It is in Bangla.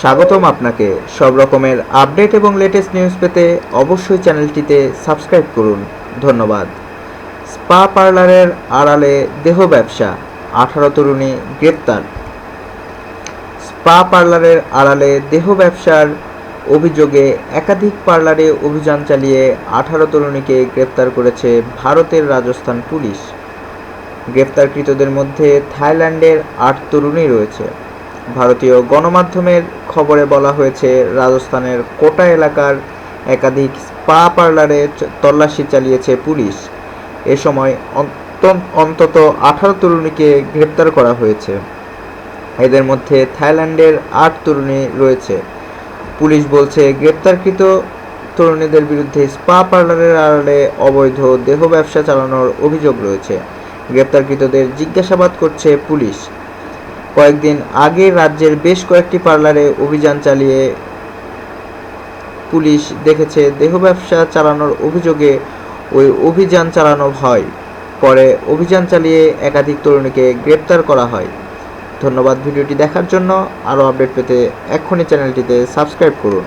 স্বাগতম আপনাকে। সব রকমের আপডেট এবং লেটেস্ট নিউজ পেতে অবশ্যই চ্যানেলটিতে সাবস্ক্রাইব করুন। ধন্যবাদ। স্পা পার্লারের আড়ালে দেহ ব্যবসা, আঠারো তরুণী গ্রেপ্তার। স্পা পার্লারের আড়ালে দেহ ব্যবসার অভিযোগে একাধিক পার্লারে অভিযান চালিয়ে আঠারো তরুণীকে গ্রেপ্তার করেছে ভারতের রাজস্থান পুলিশ। গ্রেপ্তারকৃতদের মধ্যে থাইল্যান্ডের আট তরুণী রয়েছে। ভারতীয় গণমাধ্যমের খবরে বলা হয়েছে, রাজস্থানের কোটা এলাকার একাধিক স্পা পার্লারে তল্লাশি চালিয়েছে পুলিশ। এ সময় অন্ত- অন্তত আঠারো তরুণীকে গ্রেপ্তার করা হয়েছে। এদের মধ্যে থাইল্যান্ডের আট তরুণী রয়েছে। পুলিশ বলছে, গ্রেপ্তারকৃত তরুণীদের বিরুদ্ধে স্পা পার্লারের আড়ালে অবৈধ দেহ ব্যবসা চালানোর অভিযোগ রয়েছে। গ্রেপ্তারকৃতদের জিজ্ঞাসাবাদ করছে পুলিশ। কয়েকদিন আগে রাজ্যের বেশ কয়েকটি পার্লারে অভিযান চালিয়ে পুলিশ দেখেছে দেহ ব্যবসা চালানোর অভিযোগে ওই অভিযান চালানো হয়। পরে অভিযান চালিয়ে একাধিক তরুণীকে গ্রেপ্তার করা হয়। ধন্যবাদ ভিডিওটি দেখার জন্য। আরও আপডেট পেতে এক্ষুনি চ্যানেলটিতে সাবস্ক্রাইব করুন।